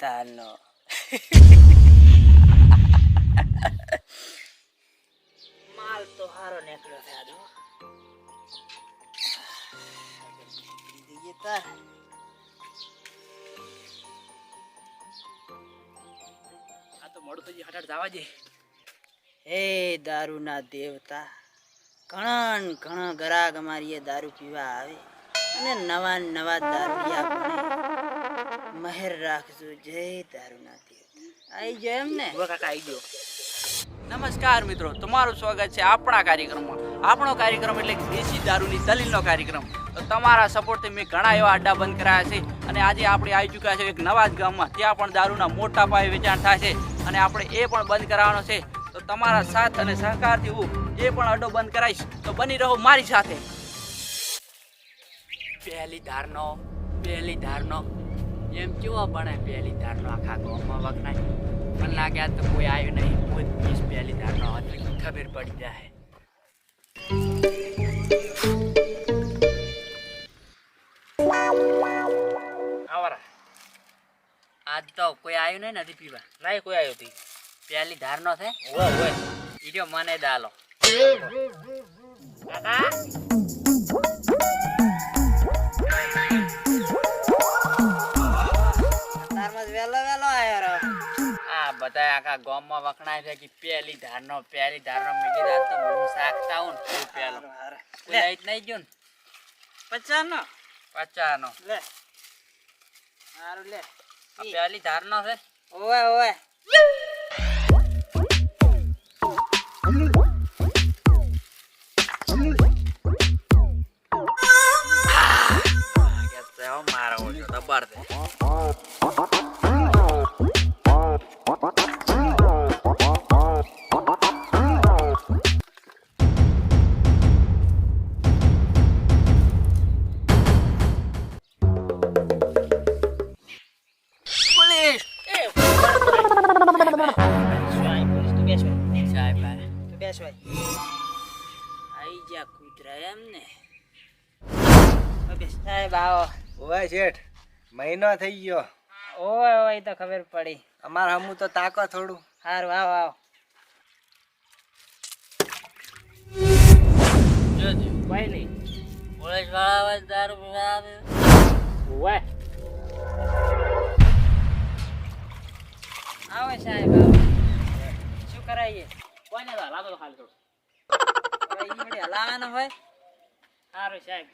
તારનો માલ તો હારો નીકળ્યો છે આજો આ તો મોડું થઈ હટાડ જવા જે હે દારૂના દેવતા ઘણા ન ઘણા ગ્રાહક અમારી એ દારૂ પીવા આવે. અને નવા નવા દારૂ બને મહેર રાખજો. જય દારૂના દેવતા આઈ જાય એમ ને કાકા આવી ગયો. નમસ્કાર મિત્રો, તમારું સ્વાગત છે આપણા કાર્યક્રમમાં. આપણો કાર્યક્રમ એટલે દેશી દારૂની દલીલનો કાર્યક્રમ. તો તમારા સપોર્ટથી મેં ઘણા એવા અડ્ડા બંધ કરાયા છે અને આજે આપણે આવી ચૂક્યા છે એક નવા જ ગામમાં. ત્યાં પણ દારૂના મોટા પાયે વેચાણ થાય છે અને આપણે એ પણ બંધ કરાવવાનો છે. તો તમારા સાથ અને સહકારથી હું એ પણ અડ્ડો બંધ કરાવીશ. તો બની રહો મારી સાથે. પહેલી ધારનો પહેલી ધારનો. એમ કેવો બને પહેલી ધારનો આખા ગામમાં વખણાય. મને લાગે આજ તો કોઈ આવ્યું નહીં. હું જ પીશ પહેલી ધારનો એટલે ખબર પડી જાય. આજ તો કોઈ આવ્યું નહીં નથી પીવા? નહીં કોઈ આવ્યું હતી પહેલી ધારનો છે? ઓય ઓય. ઈડ્યો મને દાલો કાકા? બધા આખા ગામમાં વખણાય છે કે પહેલી ધારનો પહેલી ધારનો મીઠી ધાર તો હું શાકતા હું ને તું પહેલો કોઈ લઈ જ નહીં ગયો ને? પચાનો. પચાનો. લે. સારું લે. આ પહેલી ધારનો છે. ઓવે ઓવે. તે મારો ઓછો દબાર દે. ભાઈ ભાઈ. તું બેસ ભાઈ. આઈ જા કૂતરા એમ ને બેસ. સાહેબ આવો. ઓય શેઠ મહિનો થઈ ગયો. ઓય ઓવે તો ખબર પડી. અમાર હમું તો તાકો થોડું. સારું આવો આવો. જોજો નહીં. પોલીસવાળા આવે દારૂ પીવા આવે. આવો સાહેબ આવો. શું કરાઈએ કોઈને તો લાગો તો ખાલી થોડું હોય. સારું સાહેબ.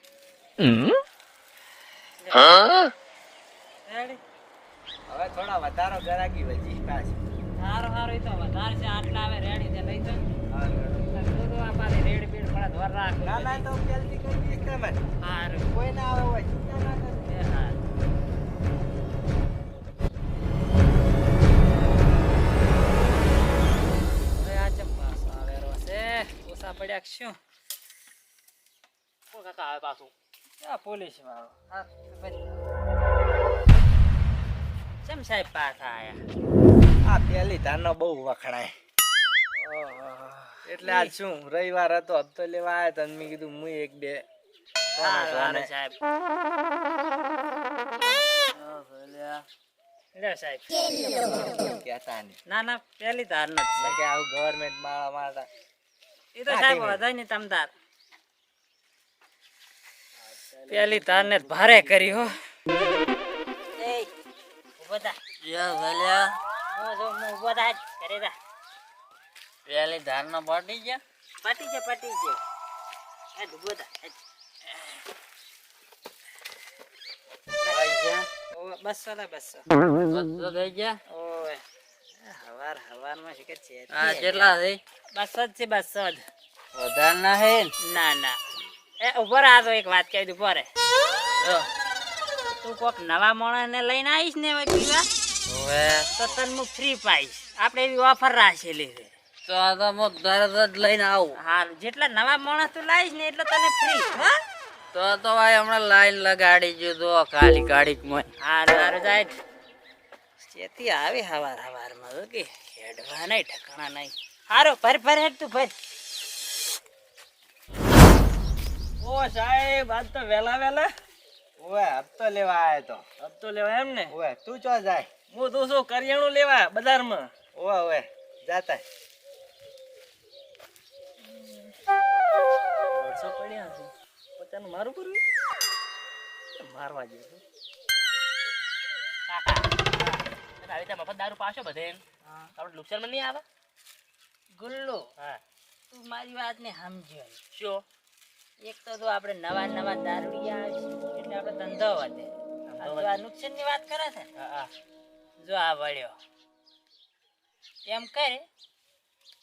હવે થોડા વધારો ગરાકી વજી પાછી. સારું સારું એ તો વધારે છે આટલા આવે રેડી છે લઈ તો વાપારી રેડ બીડ પણ ધોર રાખ. ના ના તો દઈશ તમે સારું કોઈ ના આવે હોય ઓછા પડ્યા શું? કોણ કાકા આવે પાછું. આ પોલીસ મારો હા કેમ સાહેબ પાછા આયા? આ પેલી ધાનો બહુ વખણાય. એટલે આજ શું રવિવાર હતો હપ્તો લેવા આવ્યા તને મેં કીધું હું એક બે સાહેબ. લે સાહેબ. કહેતા ના ના પેલી ધાર નથી કે આવું ગવર્મેન્ટ મારા માળા. એ તો સાહેબ વધાય ને તમતાર પેલી ધાર ને ભારે કરી હો. એ ભલ્યા હો જો હું ઊભો થા કરે જા પેલી ધારનો પટી ગયા? પટી ગયા પટી ગયા. એ ઊભો થા ઓ બસો બસો. બસો થઈ ગયા? હવાર હવારમાં કે છે હા કેટલા થઈ બસો જ છે બસો જ. વધારે ના હે ના? ના એ ઊભો આ તો એક વાત કહી દઉં ઊભો તું કોક નવા માણસને લઈને આવીશ ને હવે પીવા? હવે? તો તને હું ફ્રી પાઈશ આપણે એવી ઓફર રાખેલી છે. તો આ તો હું તરત જ લઈને આવું. હારું જેટલા નવા માણસ તું લાવીશ ને એટલે તને ફ્રી હા? તો તો ભાઈ હમણાં લાઈન લગાડી જો ખાલી ગાડી મોય હારું હારું જાય. ચેતી આવે હવાર હવારમાં તો કે હેડવા નહીં ઠકાણા નહીં. હારો ભર ભર હેડ તું ભર. ઓ સાહેબ આજ તો વેલા વેલા ઓવે હપ્તો લેવા આયો તો. હપ્તો લેવા એમ ને? ઓવે તું ચો જાય? હું તો શું કરિયાણું લેવા બજારમાં? ઓવે ઓવે જાતા દોઢસો પડ્યા છે. પચાસનું મારું કરવું મારવા જેવું. આવી રીતે મફત દારૂ પાશો બધે આપણે નુકસાનમાં નહીં આવે? ગુલ્લો હા. તું મારી વાતને સમજ્યો શું? એક તો જો આપણે નવા નવા દારૂડિયા આવીશું એટલે આપણે ધંધો વધે. આ નુકસાનની વાત કરે છે? જો આ વળ્યો. એમ કરે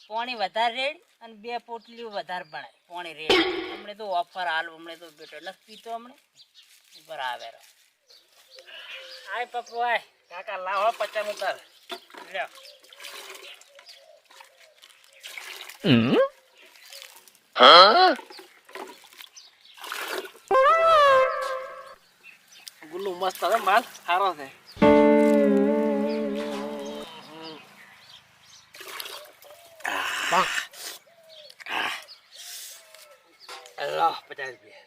પોણી વધારે રેડ અને બે પોટલીઓ વધારે ભણાય પોણી રેડ. હમણે તો ઓફર હાલ હમણે તો બેટો નથી પીતો હમણે. ઉપર આવે આય પપ્પુ આય કાકા લાવો પચાસનું તાર લ્યો ગુલ્લુ મસ્ત છે માલ સારો છે લો પચાસ રૂપિયા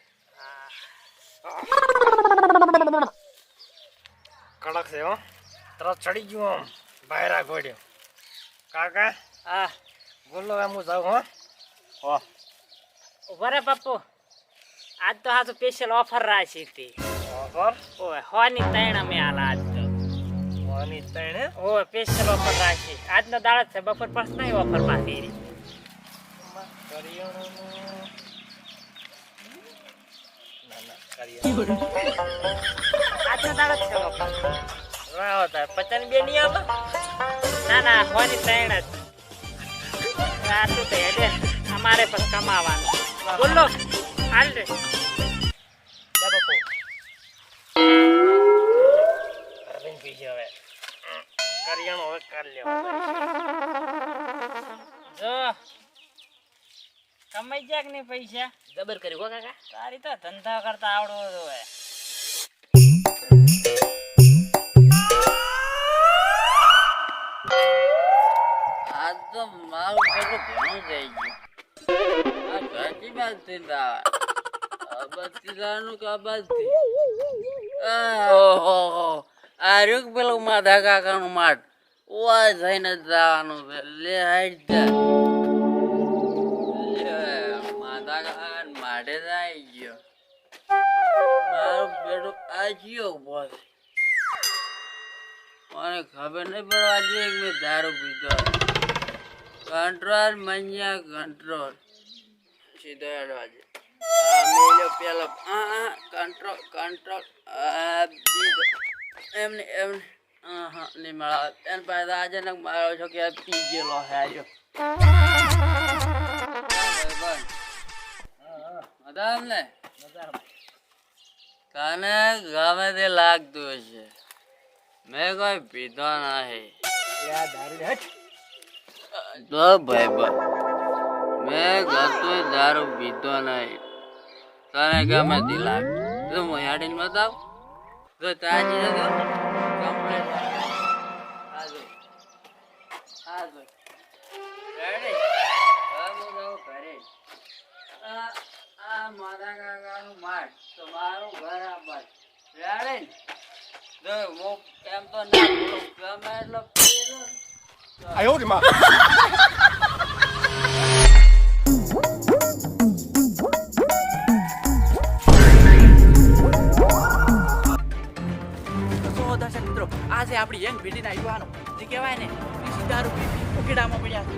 કડક છે હો. તરત ચડી ગયું આમ ભાયરા ઘોડ્યો. કાકા હા. બોલો એમ હું જાઉં હો. હો. ઊભા રે પપ્પુ આજ તો હા તો સ્પેશિયલ ઓફર રાખી હતી. ઓફર ઓય હોની ત્રણ અમે હાલ આજ તો. હોની તણે ઓય સ્પેશિયલ ઓફર રાખી. આજનો જ છે બપોર પછી નહીં ઓફરમાંથી આજનો દાડો છે ઓફર રાવ તાર પચાસ બે ના ના હોની ત્રણ જ. આટલું તો હેડે અમારે પણ કમાવાનું બોલો હાલ રે. બાપુ. અરવિંદ પીશે હવે. કરિયાણું હવે કરી લેવા જો. કમાઈ જાય કે નહીં પૈસા. જબર કર્યું કાકા. તારી તો ધંધા કરતા આવડવું હોય તો મારું બધું ઘણું થઈ ગયું. આ ઘરથી બાદ થઈને અબજથી જવાનું કે અબજથી ઓહો આ રહ્યું કે પેલું માધા કાકાનું માઠ ઓય થઈને જ જવાનું છે. લે, હાઈટ જા. માધા કાકા માઢે જ આવી ગયો. મારું બેટો આ ગયો છે. મને ખબર નહીં પડવા જોઈએ એક મેં દારૂ પીધો કંટ્રોલ મૈયા કંટ્રોલ સીધો હેડવા મેલો પેલો. આ કંટ્રોલ કંટ્રોલ આ બીજો. એમને એમને. હા હા, નહીં મળે. એને પાસે આજે ને મારો છો કે પી ગયેલો છે આજો મજા ને તે લાગતું હશે. મેં કોઈ પીધો નહીં. તો ભાઈ મેં ગતો દારૂ પીધો નહીં. તને ગમે તે લાગે તો હું હેડીને બતાવ. તો તાજી નથી કમ્પ્લેટ આ જો. હવે જાઉં ઘરે. આ તો હું એમ તો ના ગમે એટલો પી લઉં. તો દર્શક મિત્રો, આજે આપણી યંગ પેઢીના યુવાનો જે કહેવાય ને દેશી દારૂ ઉકેડામાં પડ્યા છે.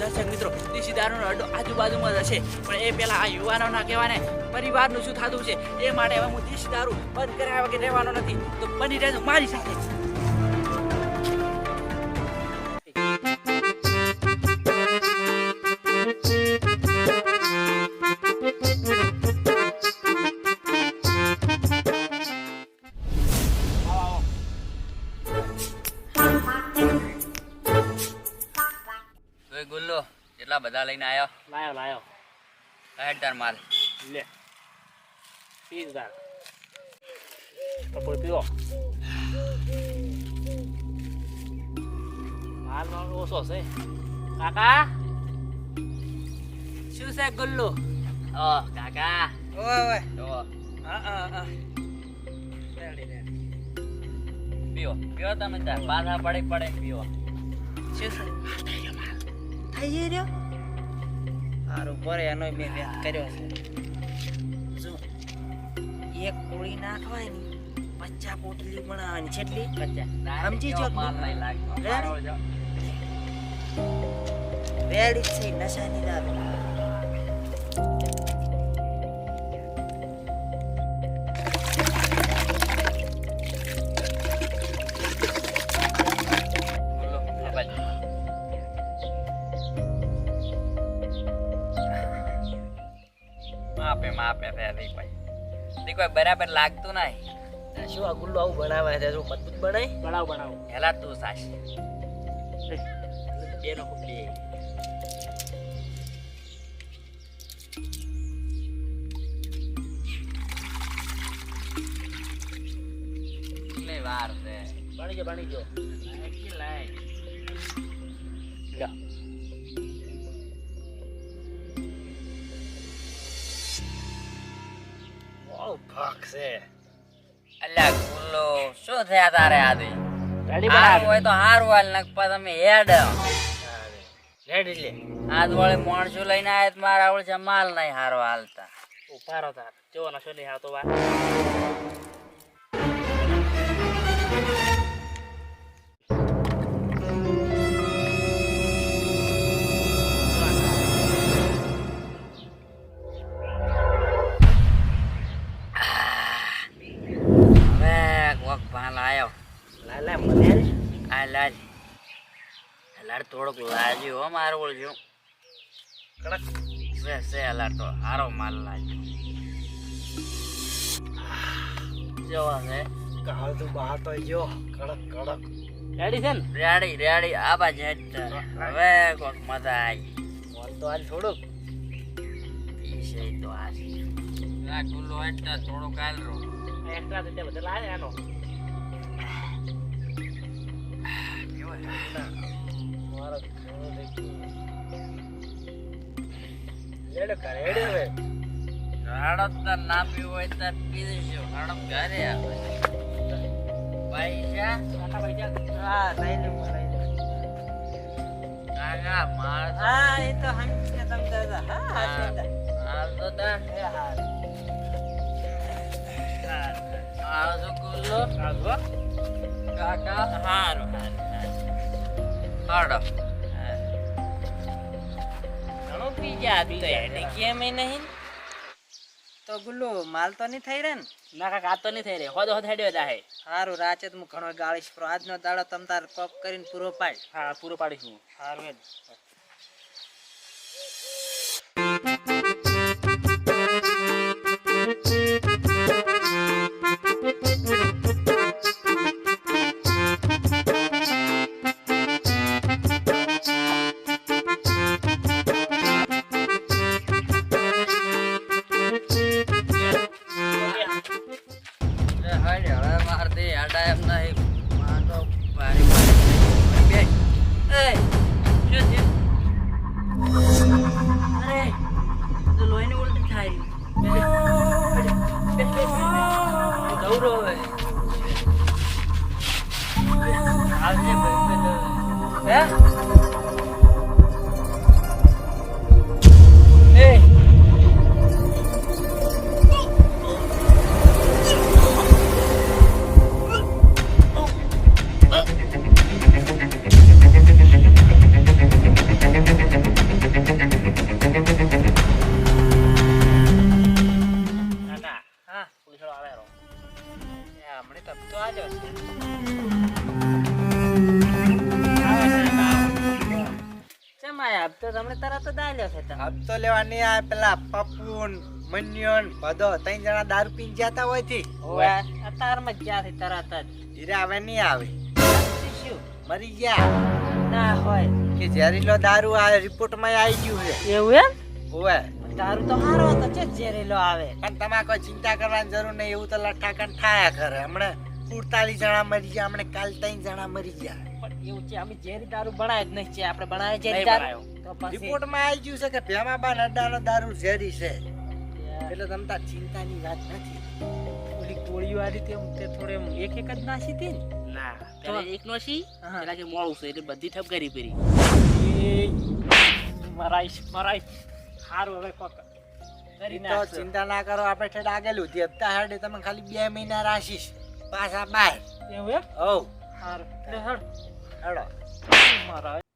દર્શક મિત્રો દેશી દારૂનો અડ્ડો આજુબાજુમાં જ હશે પણ એ પહેલા આ યુવાનોના કહેવાય ને પરિવારનું શું થતું છે? એ માટે હવે હું દેશી દારૂ બંધ કર્યા વગર રહેવાનો નથી. તો બની રહેજો મારી સાથે. કેટલા બધા લઈને આવ્યો લાયો લાયો. હેડ તાર માલ. લે. પીસ દાર પપ્પુ પીવો. માલ માલ ઓછો છે. કાકા? શું છે ગુલ્લુ? ઓ કાકા. ઓય ઓય. ઓ. હા હા હા. પીઓ પીઓ તમે તાર. પાછા પડી પડે પીઓ શું છે? થઈ રહ્યો? સારું પડે એનો મેં વ્યાપ કર્યો છે. જો એક કોળી નાખવાની પચ્ચા પોટલી બનાવવાની છેટલી સમજી જો રેડી? છે નશાની દારૂ. માપે માપે છે દીકભાઈ દીકભાઈ બરાબર લાગતું નહીં. શું આ ગુલ્લો આવું બનાવે છે? શું મજબૂત બનાય? બનાવ બનાવ. હેલા તું સાસ. બે નો ખુલ્લી વાર છે? બની ગયો બની ગયો. કેટલી લાઈ બહુ ફાક છે અલ્યા ગુલ્લો શું થયા તારે આદે? હારું હોય તો હારું હાલ નકપા તમે હેડ. રેડી લે. આજ વળી માણસો લઈને આયા તો મારા આવડે છે માલ નહીં હારો હાલતા. ઉપારો તાર. જો નશો નહીં આવતો વાર આ લાજ લાડ થોડોક લાજ્યો હો મારું ઓળખ્યું કડક. છે છે લાડ તો હારો માલ લાગ્યો જેવો છે? કાળ તો બહાર તો જો કડક કડક. રેડી છે ને? રેડી રેડી આ બાજુ હવે કોક મજા આવી. મોન તો હાલ થોડુંક. ઈ છે તો આ છે ગુલ્લો હેડ થોડોક હાલ રો એક્સ્ટ્રા તે બધા લાવે આનો. ના પીવું હોય તાર પી રાડો ઘરે આવે પૈસા હા લઈ લે લઈ લે કાકા માર હા તો હા. હા તો તાર એ હા ગુલ્લો આગો કાકા હારું હાડો ઘણો પી ગયા તો એને કેમ એ નહીં? તો ગુલ્લો માલ તો નહીં થઈ રહે ને ના કાકા આ તો નહીં થઈ રહી. હોદ હોદ હેડ્યો જા હે સારું રાચે તો હું ઘણો ગાળીશ પણ આજનો દાડો તમ તાર કોપ કરીને પૂરો પાડ. હા પૂરો પાડીશું સારું હેડ મન્યોન બધો. ત્રણ જણા દારૂ પીને જતા હોયથી. ઓવે અતારમાં જ જ્યાંથી તરત જ. ધીરે આવે નહીં આવે. શું? મરી ગયા. ના હોય. કે ઝેરીલો દારૂ આ રિપોર્ટમાં આવી ગયું છે. એવું એમ? ઓવે દારૂ તો સારો હતો છે ઝેરીલો આવે. પણ તમારે કોઈ ચિંતા કરવાની જરૂર નહીં એવું તો લઠ્ઠાકણ થાયા કરે હમણાં સુડતાલીસ જણા મરી ગયા હમણાં કાલ ત્રણ જણા મરી ગયા. પણ એવું છે અમે ઝેરી દારૂ બનાય જ નહીં છે. આપણે બનાવે ઝેરી દારૂ. રિપોર્ટમાં આવી ગયું છે કે ભેમાબા નડ્ડાનો દારૂ ઝેરી છે. એટલે તમતા ચિંતાની વાત નથી. ઓલી આ રીતે આમ તે થોડે એક એક જ નાસી હતી ને? ના પેલા એક નો છી હા. પેલા કે મોળું છે એટલે બધી ઠપ કરી પરી મરાઈશ મરાઈશ સારું હવે કોક તો ચિંતા ના કરો આપણે ઠેડ આગેલું ઉધી હપ્તા હેડે તમે ખાલી બે મહિના રાખીશ પાછા બાય. એવું એમ? હવ હારું. હેડો. મરાઈશ